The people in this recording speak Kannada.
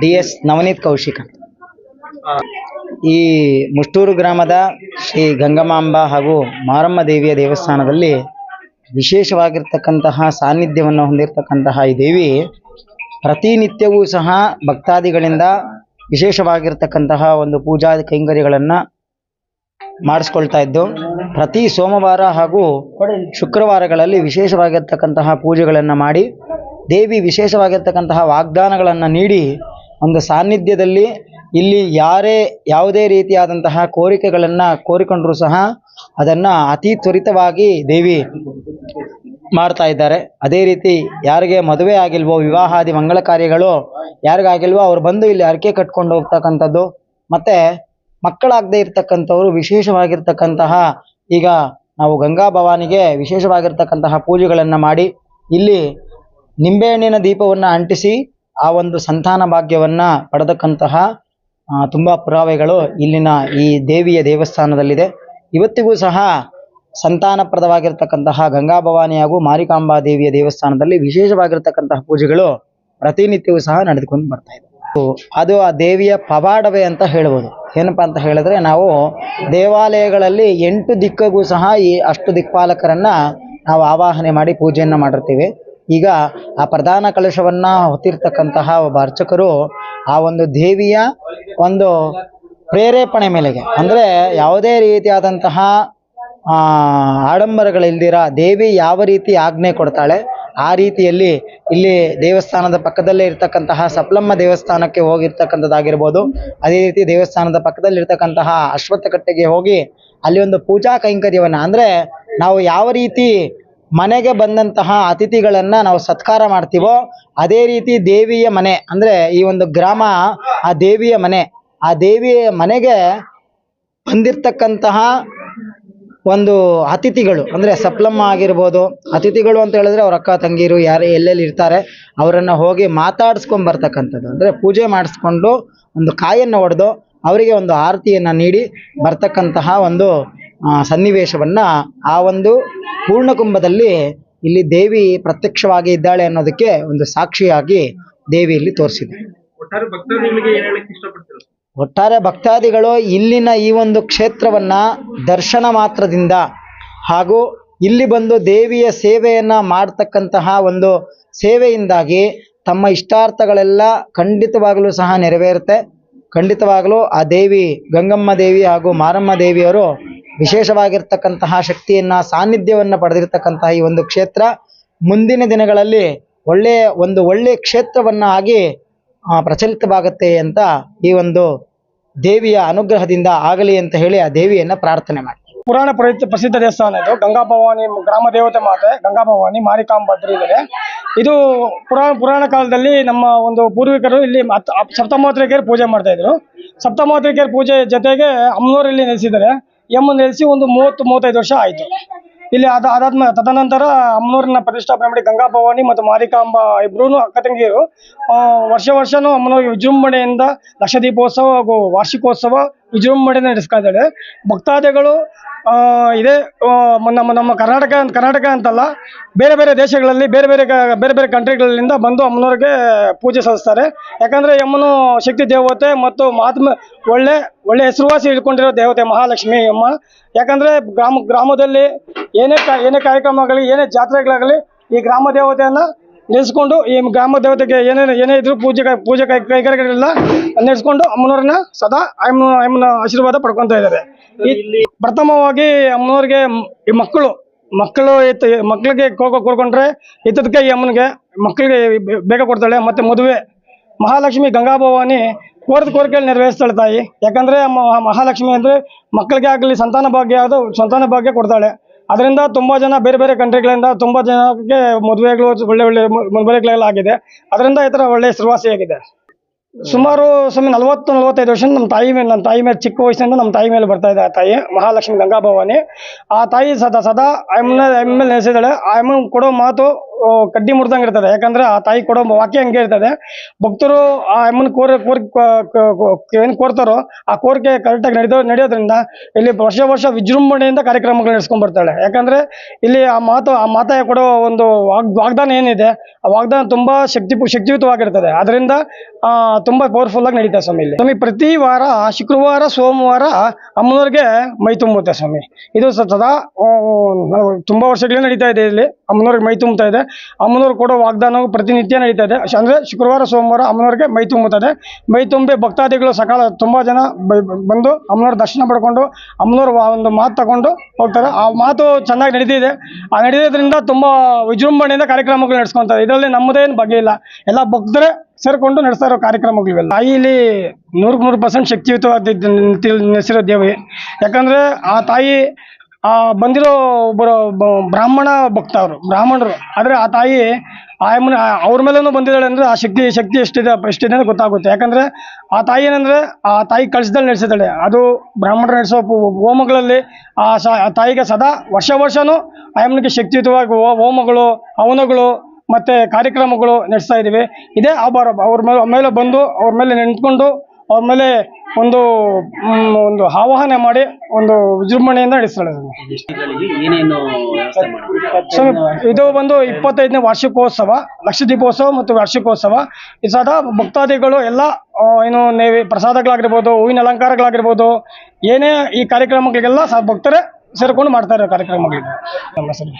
D S Navneet Kaushika. ಈ ಮುಷ್ಟೂರು ಗ್ರಾಮದ ಶ್ರೀ ಗಂಗಮಾಂಬ ಹಾಗೂ ಮಾರಮ್ಮ ದೇವಿಯ ದೇವಸ್ಥಾನದಲ್ಲಿ ವಿಶೇಷವಾಗಿರ್ತಕ್ಕಂತಹ ಸಾನ್ನಿಧ್ಯವನ್ನು ಹೊಂದಿರತಕ್ಕಂತಹ ಈ ದೇವಿ ಪ್ರತಿನಿತ್ಯವೂ ಸಹ ಭಕ್ತಾದಿಗಳಿಂದ ವಿಶೇಷವಾಗಿರ್ತಕ್ಕಂತಹ ಒಂದು ಪೂಜಾ ಕೈಂಕರ್ಯಗಳನ್ನು ಮಾಡಿಸ್ಕೊಳ್ತಾ ಇದ್ದು, ಪ್ರತಿ ಸೋಮವಾರ ಹಾಗೂ ಶುಕ್ರವಾರಗಳಲ್ಲಿ ವಿಶೇಷವಾಗಿರ್ತಕ್ಕಂತಹ ಪೂಜೆಗಳನ್ನು ಮಾಡಿ, ದೇವಿ ವಿಶೇಷವಾಗಿರ್ತಕ್ಕಂತಹ ವಾಗ್ದಾನಗಳನ್ನು ನೀಡಿ ಒಂದು ಸಾನ್ನಿಧ್ಯದಲ್ಲಿ ಇಲ್ಲಿ ಯಾರೇ ಯಾವುದೇ ರೀತಿಯಾದಂತಹ ಕೋರಿಕೆಗಳನ್ನು ಕೋರಿಕೊಂಡರೂ ಸಹ ಅದನ್ನು ಅತಿ ತ್ವರಿತವಾಗಿ ದೇವಿ ಮಾಡ್ತಾ ಇದ್ದಾರೆ. ಅದೇ ರೀತಿ ಯಾರಿಗೆ ಮದುವೆ ಆಗಿಲ್ವೋ, ವಿವಾಹಾದಿ ಮಂಗಳ ಕಾರ್ಯಗಳು ಯಾರಿಗಾಗಿಲ್ವೋ ಅವ್ರು ಬಂದು ಇಲ್ಲಿ ಹರಕೆ ಕಟ್ಕೊಂಡು ಹೋಗ್ತಕ್ಕಂಥದ್ದು. ಮತ್ತು ಮಕ್ಕಳಾಗದೇ ಇರ್ತಕ್ಕಂಥವ್ರು ವಿಶೇಷವಾಗಿರ್ತಕ್ಕಂತಹ ಈಗ ನಾವು ಗಂಗಾ ಭವಾನಿಗೆ ವಿಶೇಷವಾಗಿರ್ತಕ್ಕಂತಹ ಪೂಜೆಗಳನ್ನು ಮಾಡಿ ಇಲ್ಲಿ ನಿಂಬೆಹಣ್ಣಿನ ದೀಪವನ್ನು ಅಂಟಿಸಿ ಆ ಒಂದು ಸಂತಾನ ಭಾಗ್ಯವನ್ನ ಪಡೆದಕ್ಕಂತಹ ತುಂಬಾ ಪುರಾವೆಗಳು ಇಲ್ಲಿನ ಈ ದೇವಿಯ ದೇವಸ್ಥಾನದಲ್ಲಿದೆ. ಇವತ್ತಿಗೂ ಸಹ ಸಂತಾನಪ್ರದವಾಗಿರ್ತಕ್ಕಂತಹ ಗಂಗಾ ಭವಾನಿ ಹಾಗೂ ಮಾರಿಕಾಂಬಾ ದೇವಿಯ ದೇವಸ್ಥಾನದಲ್ಲಿ ವಿಶೇಷವಾಗಿರ್ತಕ್ಕಂತಹ ಪೂಜೆಗಳು ಪ್ರತಿನಿತ್ಯವೂ ಸಹ ನಡೆದುಕೊಂಡು ಬರ್ತಾ ಇದೆ. ಅದು ಆ ದೇವಿಯ ಪವಾಡವೇ ಅಂತ ಹೇಳ್ಬೋದು. ಏನಪ್ಪಾ ಅಂತ ಹೇಳಿದ್ರೆ ನಾವು ದೇವಾಲಯಗಳಲ್ಲಿ ಎಂಟು ದಿಕ್ಕಗೂ ಸಹ ಈ ಅಷ್ಟು ದಿಕ್ಪಾಲಕರನ್ನ ನಾವು ಆವಾಹನೆ ಮಾಡಿ ಪೂಜೆಯನ್ನು ಮಾಡಿರ್ತೀವಿ. ಈಗ ಆ ಪ್ರಧಾನ ಕಲಶವನ್ನ ಹೊತ್ತಿರ್ತಕ್ಕಂತಹ ಒಬ್ಬ ಅರ್ಚಕರು ಆ ಒಂದು ದೇವಿಯ ಒಂದು ಪ್ರೇರೇಪಣೆ ಮೇಲೆಗೆ. ಅಂದರೆ ಯಾವುದೇ ರೀತಿಯಾದಂತಹ ಆಡಂಬರಗಳಿಲ್ದಿರ ದೇವಿ ಯಾವ ರೀತಿ ಆಜ್ಞೆ ಕೊಡ್ತಾಳೆ, ಆ ರೀತಿಯಲ್ಲಿ ಇಲ್ಲಿ ದೇವಸ್ಥಾನದ ಪಕ್ಕದಲ್ಲೇ ಇರ್ತಕ್ಕಂತಹ ಸಪ್ಲಮ್ಮ ದೇವಸ್ಥಾನಕ್ಕೆ ಹೋಗಿರ್ತಕ್ಕಂಥದ್ದಾಗಿರ್ಬೋದು, ಅದೇ ರೀತಿ ದೇವಸ್ಥಾನದ ಪಕ್ಕದಲ್ಲಿ ಇರ್ತಕ್ಕಂತಹ ಅಶ್ವತ್ಥ ಕಟ್ಟೆಗೆ ಹೋಗಿ ಅಲ್ಲಿ ಒಂದು ಪೂಜಾ ಕೈಂಕರ್ಯವನ್ನು, ಅಂದರೆ ನಾವು ಯಾವ ರೀತಿ ಮನೆಗೆ ಬಂದಂತಹ ಅತಿಥಿಗಳನ್ನು ನಾವು ಸತ್ಕಾರ ಮಾಡ್ತೀವೋ, ಅದೇ ರೀತಿ ದೇವಿಯ ಮನೆ, ಅಂದರೆ ಈ ಒಂದು ಗ್ರಾಮ, ಆ ದೇವಿಯ ಮನೆ, ಆ ದೇವಿಯ ಮನೆಗೆ ಬಂದಿರ್ತಕ್ಕಂತಹ ಒಂದು ಅತಿಥಿಗಳು, ಅಂದರೆ ಸಪ್ಲಮ್ಮ ಆಗಿರ್ಬೋದು, ಅತಿಥಿಗಳು ಅಂತ ಹೇಳಿದ್ರೆ ಅವ್ರ ಅಕ್ಕ, ತಂಗಿರು, ಯಾರು ಎಲ್ಲೆಲ್ಲಿ ಇರ್ತಾರೆ, ಅವರನ್ನು ಹೋಗಿ ಮಾತಾಡಿಸ್ಕೊಂಡ್ ಬರ್ತಕ್ಕಂಥದ್ದು, ಅಂದರೆ ಪೂಜೆ ಮಾಡಿಸ್ಕೊಂಡು ಒಂದು ಕಾಯನ್ನು ಹೊಡೆದು ಅವರಿಗೆ ಒಂದು ಆರತಿಯನ್ನು ನೀಡಿ ಬರ್ತಕ್ಕಂತಹ ಒಂದು ಸನ್ನಿವೇಶವನ್ನ ಆ ಒಂದು ಪೂರ್ಣಕುಂಭದಲ್ಲಿ ಇಲ್ಲಿ ದೇವಿ ಪ್ರತ್ಯಕ್ಷವಾಗಿ ಇದ್ದಾಳೆ ಅನ್ನೋದಕ್ಕೆ ಒಂದು ಸಾಕ್ಷಿಯಾಗಿ ದೇವಿ ಇಲ್ಲಿ ತೋರಿಸಿದೆ. ಒಟ್ಟಾರೆ ಭಕ್ತಾದಿಗಳು ಇಲ್ಲಿನ ಈ ಒಂದು ಕ್ಷೇತ್ರವನ್ನ ದರ್ಶನ ಮಾತ್ರದಿಂದ ಹಾಗೂ ಇಲ್ಲಿ ಬಂದು ದೇವಿಯ ಸೇವೆಯನ್ನ ಮಾಡ್ತಕ್ಕಂತಹ ಒಂದು ಸೇವೆಯಿಂದಾಗಿ ತಮ್ಮ ಇಷ್ಟಾರ್ಥಗಳೆಲ್ಲ ಖಂಡಿತವಾಗಲೂ ಸಹ ನೆರವೇರುತ್ತೆ. ಖಂಡಿತವಾಗಲೂ ಆ ದೇವಿ ಗಂಗಮ್ಮ ದೇವಿ ಹಾಗೂ ಮಾರಮ್ಮ ದೇವಿಯರು ವಿಶೇಷವಾಗಿರ್ತಕ್ಕಂತಹ ಶಕ್ತಿಯನ್ನ ಸಾನ್ನಿಧ್ಯವನ್ನ ಪಡೆದಿರ್ತಕ್ಕಂತಹ ಈ ಒಂದು ಕ್ಷೇತ್ರ ಮುಂದಿನ ದಿನಗಳಲ್ಲಿ ಒಳ್ಳೆಯ ಒಂದು ಒಳ್ಳೆಯ ಕ್ಷೇತ್ರವನ್ನ ಆಗಿ ಆ, ಪ್ರಚಲಿತವಾಗುತ್ತೆ ಅಂತ ಈ ಒಂದು ದೇವಿಯ ಅನುಗ್ರಹದಿಂದ ಆಗಲಿ ಅಂತ ಹೇಳಿ ಆ ದೇವಿಯನ್ನ ಪ್ರಾರ್ಥನೆ ಮಾಡಿ. ಪುರಾಣ ಪ್ರಸಿದ್ಧ ದೇವಸ್ಥಾನ ಇದು. ಗಂಗಾ ಭವಾನಿ ಗ್ರಾಮ ದೇವತೆ ಮಾತೆ ಗಂಗಾ ಭವಾನಿ ಮಾರಿಕಾಂಬದ್ರಿ ಇದೆ. ಇದು ಪುರಾಣ ಪುರಾಣ ಕಾಲದಲ್ಲಿ ನಮ್ಮ ಒಂದು ಪೂರ್ವಿಕರು ಇಲ್ಲಿ ಸಪ್ತಮಾತ್ರಿಕೆಯರು ಪೂಜೆ ಮಾಡ್ತಾ ಇದ್ರು. ಸಪ್ತಮಾತ್ರಿಕೆಯರು ಪೂಜೆ ಜೊತೆಗೆ ಅಮ್ಮನವರು ಇಲ್ಲಿ ನೆಲೆಸಿದ್ದಾರೆ. ಅಮ್ಮನ ನೆಲೆಸಿ ಒಂದು ಮೂವತ್ತು, ಮೂವತ್ತೈದು ವರ್ಷ ಆಯಿತು. ಇಲ್ಲಿ ಅದ ಅದಾದ್ಮೇಲೆ ತದನಂತರ ಅಮ್ಮನೂರಿನ ಪ್ರತಿಷ್ಠಾಪನೆ ಮಾಡಿ ಗಂಗಾ ಭವಾನಿ ಮತ್ತು ಮಾರಿಕಾಂಬ ಇಬ್ಬರೂ ಅಕ್ಕ ತಂಗಿಯರು. ವರ್ಷ ವರ್ಷನೂ ಅಮ್ಮನವ್ರಿಗೆ ವಿಜೃಂಭಣೆಯಿಂದ ಲಕ್ಷ ದೀಪೋತ್ಸವ ಹಾಗೂ ವಾರ್ಷಿಕೋತ್ಸವ ವಿಜೃಂಭಣೆಯಿಂದ ನಡೆಸ್ತಾ ಭಕ್ತಾದಿಗಳು ಇದೇ. ನಮ್ಮ ನಮ್ಮ ಕರ್ನಾಟಕ ಕರ್ನಾಟಕ ಅಂತಲ್ಲ, ಬೇರೆ ಬೇರೆ ದೇಶಗಳಲ್ಲಿ, ಬೇರೆ ಬೇರೆ ಬೇರೆ ಬೇರೆ ಕಂಟ್ರಿಗಳಿಂದ ಬಂದು ಅಮ್ಮನವ್ರಿಗೆ ಪೂಜೆ ಸಲ್ಲಿಸ್ತಾರೆ. ಯಾಕಂದ್ರೆ ಯಮ್ಮನು ಶಕ್ತಿ ದೇವತೆ ಮತ್ತು ಮಹಾತ್ಮ ಒಳ್ಳೆ ಒಳ್ಳೆ ಹೆಸರುವಾಸಿ ಇಟ್ಕೊಂಡಿರೋ ದೇವತೆ ಮಹಾಲಕ್ಷ್ಮಿ ಅಮ್ಮ. ಯಾಕಂದ್ರೆ ಗ್ರಾಮ, ಗ್ರಾಮದಲ್ಲಿ ಏನೇ ಏನೇ ಕಾರ್ಯಕ್ರಮಗಳಾಗಲಿ, ಏನೇ ಜಾತ್ರೆಗಳಾಗಲಿ, ಈ ಗ್ರಾಮ ದೇವತೆಯನ್ನ ನೆಲೆಸ್ಕೊಂಡು ಈ ಗ್ರಾಮ ದೇವತೆಗೆ ಏನೇನು ಏನೇ ಇದ್ರು ಪೂಜೆ ಪೂಜೆ ಕೈ ಕೈಗಾರಿಕೆಗಳೆಲ್ಲ ನಡೆಸ್ಕೊಂಡು ಅಮ್ಮನವ್ರನ್ನ ಸದಾ ಅಮ್ಮನ ಅಮ್ಮನ ಆಶೀರ್ವಾದ ಪಡ್ಕೊಂತ ಇದ್ದಾರೆ. ಪ್ರಥಮವಾಗಿ ಅಮ್ಮನವ್ರಿಗೆ ಈ ಮಕ್ಕಳು ಮಕ್ಕಳು ಮಕ್ಕಳಿಗೆ ಕೋಕೋ ಕೊಡ್ಕೊಂಡ್ರೆ ಇತ್ತದಕ್ಕೆ ಈ ಅಮ್ಮನಿಗೆ ಮಕ್ಕಳಿಗೆ ಬೇಗ ಕೊಡ್ತಾಳೆ. ಮತ್ತೆ ಮದುವೆ ಮಹಾಲಕ್ಷ್ಮಿ ಗಂಗಾ ಭವಾನಿ ಕೋರಿದ ಕೋರಿಕೆಗಳು ನೆರವೇರಿಸ್ತಾಳೆ ತಾಯಿ. ಯಾಕಂದ್ರೆ ಮಹಾಲಕ್ಷ್ಮಿ ಅಂದ್ರೆ ಮಕ್ಕಳಿಗೆ ಆಗಲಿ ಸಂತಾನ ಭಾಗ್ಯ ಅದು, ಸಂತಾನ ಭಾಗ್ಯ ಕೊಡ್ತಾಳೆ. ಅದರಿಂದ ತುಂಬಾ ಜನ ಬೇರೆ ಬೇರೆ ಕಂಟ್ರಿಗಳಿಂದ ತುಂಬಾ ಜನಕ್ಕೆ ಮದುವೆಗಳು ಒಳ್ಳೆ ಒಳ್ಳೆ ಮದುವೆಗಳೆಲ್ಲ ಆಗಿದೆ. ಅದರಿಂದ ಈ ಥರ ಒಳ್ಳೆ ಹೆಸರುವಾಸಿಯಾಗಿದೆ ಸುಮಾರು ಸುಮ್ಮನೆ ನಲವತ್ತು, ನಲವತ್ತೈದು ವರ್ಷ ನಮ್ಮ ತಾಯಿ ಮೇಲೆ, ನಮ್ಮ ತಾಯಿ ಮೇಲೆ, ಚಿಕ್ಕ ವಯಸ್ಸಿನಿಂದ ನಮ್ಮ ತಾಯಿ ಮೇಲೆ ಬರ್ತಾ ಇದೆ ಆ ತಾಯಿ, ಮಹಾಲಕ್ಷ್ಮಿ ಗಂಗಾ ಭವಾನಿ ಆ ತಾಯಿ ಸದಾ ಸದಾ ಎಂ ಅಮ್ಮ ಮೇಲೆ ನೆಲೆಸಿದ್ದಾಳೆ ಎಂ ಕೊಡೋ ಮಾತು ಕಡ್ಡಿ ಮುರಿದಂಗೆ ಇರ್ತದೆ. ಯಾಕಂದ್ರೆ ಆ ತಾಯಿ ಕೊಡೋ ವಾಕ್ಯ ಹಂಗೆ ಇರ್ತದೆ. ಭಕ್ತರು ಆ ಅಮ್ಮನ ಕೋರ್ ಕೋರ್ ಏನು ಕೋರ್ತಾರೋ ಆ ಕೋರಿಕೆ ಕರೆಕ್ಟಾಗಿ ನಡೆದೋ, ನಡೆಯೋದ್ರಿಂದ ಇಲ್ಲಿ ವರ್ಷ ವರ್ಷ ವಿಜೃಂಭಣೆಯಿಂದ ಕಾರ್ಯಕ್ರಮಗಳು ನಡೆಸ್ಕೊಂಡ್ ಬರ್ತಾಳೆ. ಯಾಕಂದ್ರೆ ಇಲ್ಲಿ ಆ ಮಾತು, ಆ ಮಾತಾಯ ಕೊಡೋ ಒಂದು ವಾಗ್, ವಾಗ್ದಾನ ಏನಿದೆ, ಆ ವಾಗ್ದಾನ ತುಂಬಾ ಶಕ್ತಿ, ಶಕ್ತಿಯುತವಾಗಿರ್ತದೆ. ಅದರಿಂದ ತುಂಬಾ ಪವರ್ಫುಲ್ ಆಗಿ ನಡೀತಾ ಸ್ವಾಮಿ ಇಲ್ಲಿ. ಸ್ವಾಮಿ, ಪ್ರತಿ ವಾರ, ಶುಕ್ರವಾರ, ಸೋಮವಾರ ಅಮ್ಮನವ್ರಿಗೆ ಮೈ ತುಂಬುತ್ತೆ ಸ್ವಾಮಿ. ಇದು ಸದಾ ತುಂಬಾ ವರ್ಷಗಳೇ ನಡೀತಾ ಇದೆ ಇಲ್ಲಿ. ಅಮ್ಮನವ್ರಿಗೆ ಮೈ ತುಂಬುತ್ತಾ ಇದೆ. ಅಮ್ಮನವ್ರು ಕೊಡೋ ವಾಗ್ದಾನವು ಪ್ರತಿನಿತ್ಯ ನಡೀತಾ ಇದೆ. ಅಂದರೆ ಶುಕ್ರವಾರ, ಸೋಮವಾರ ಅಮ್ಮನವ್ರಿಗೆ ಮೈ ತುಂಬುತ್ತದೆ. ಮೈ ತುಂಬಿ ಭಕ್ತಾದಿಗಳು ಸಕಾಲ ತುಂಬಾ ಜನ ಬಂದು ಅಮ್ಮನವ್ರ ದರ್ಶನ ಪಡ್ಕೊಂಡು ಅಮ್ಮನವ್ರ ಒಂದು ಮಾತು ತಗೊಂಡು ಹೋಗ್ತಾರೆ. ಆ ಮಾತು ಚೆನ್ನಾಗಿ ನಡೆದಿದೆ ಆ ನಡೆಯೋದ್ರಿಂದ ತುಂಬಾ ವಿಜೃಂಭಣೆಯಿಂದ ಕಾರ್ಯಕ್ರಮಗಳು ನಡೆಸ್ಕೊಂತಾರೆ. ಇದರಲ್ಲಿ ನಮ್ಮದೇನು ಬಗ್ಗೆ ಇಲ್ಲ. ಎಲ್ಲ ಭಕ್ತರೇ ಸೇರಿಕೊಂಡು ನಡೆಸ್ತಾ ಇರೋ ಕಾರ್ಯಕ್ರಮಗಳು ಇವೆಲ್ಲ ತಾಯಿ ಇಲ್ಲಿ ನೂರಕ್ಕೆ ನೂರು ಪರ್ಸೆಂಟ್ ಶಕ್ತಿಯುತವಾದ ನೆಲೆಸಿರೋ ದೇವಿ ಯಾಕಂದ್ರೆ ಆ ತಾಯಿ ಆ, ಬಂದಿರೋ ಒಬ್ಬರು ಬ್ರಾಹ್ಮಣ ಭಕ್ತ ಅವರು, ಬ್ರಾಹ್ಮಣರು. ಆದರೆ ಆ ತಾಯಿ ಆಯಮ್ಮನ ಅವ್ರ ಮೇಲೂ ಬಂದಿದ್ದಾಳೆ ಅಂದ್ರೆ ಆ ಶಕ್ತಿ ಶಕ್ತಿ ಎಷ್ಟಿದೆ ಎಷ್ಟಿದೆ ಅಂತ ಗೊತ್ತಾಗುತ್ತೆ. ಯಾಕಂದ್ರೆ ಆ ತಾಯಿ ಏನಂದ್ರೆ ಆ ತಾಯಿ ಕಳಿಸ್ದಲ್ಲಿ ನಡೆಸಿದ್ದಾಳೆ. ಅದು ಬ್ರಾಹ್ಮಣರು ನಡೆಸೋ ಹೋಮಗಳಲ್ಲಿ ಆ ಸ ತಾಯಿಗೆ ಸದಾ ವರ್ಷ ವರ್ಷವೂ ಆಯಮ್ಮನಿಗೆ ಶಕ್ತಿಯುತವಾಗಿ ಹೋಮಗಳು, ಹವನಗಳು ಮತ್ತೆ ಕಾರ್ಯಕ್ರಮಗಳು ನಡೆಸ್ತಾ ಇದ್ದೀವಿ. ಇದೇ ಅವರ ಅವ್ರ ಮೇಲೆ ಮೇಲೆ ಬಂದು ಅವ್ರ ಮೇಲೆ ನಿಂತ್ಕೊಂಡು ಅವ್ರ ಮೇಲೆ ಒಂದು ಒಂದು ಆವಾಹನೆ ಮಾಡಿ ಒಂದು ವಿಜೃಂಭಣೆಯಿಂದ ನಡೆಸ್ತಾಳೆ ಇದು ಬಂದು ಇಪ್ಪತ್ತೈದನೇ ವಾರ್ಷಿಕೋತ್ಸವ ಲಕ್ಷ ದೀಪೋತ್ಸವ ಮತ್ತು ವಾರ್ಷಿಕೋತ್ಸವ. ಈ ಸದಾ ಭಕ್ತಾದಿಗಳು ಎಲ್ಲ ಏನು ನೇವಿ ಪ್ರಸಾದಗಳಾಗಿರ್ಬೋದು ಹೂವಿನ ಅಲಂಕಾರಗಳಾಗಿರ್ಬೋದು ಏನೇ ಈ ಕಾರ್ಯಕ್ರಮಗಳಿಗೆಲ್ಲ ಭಕ್ತರೇ ಸೇರಿಕೊಂಡು ಮಾಡ್ತಾ ಇರೋ ಕಾರ್ಯಕ್ರಮಗಳಿದೆ. ನಮ್ಮ ಹೆಸರು.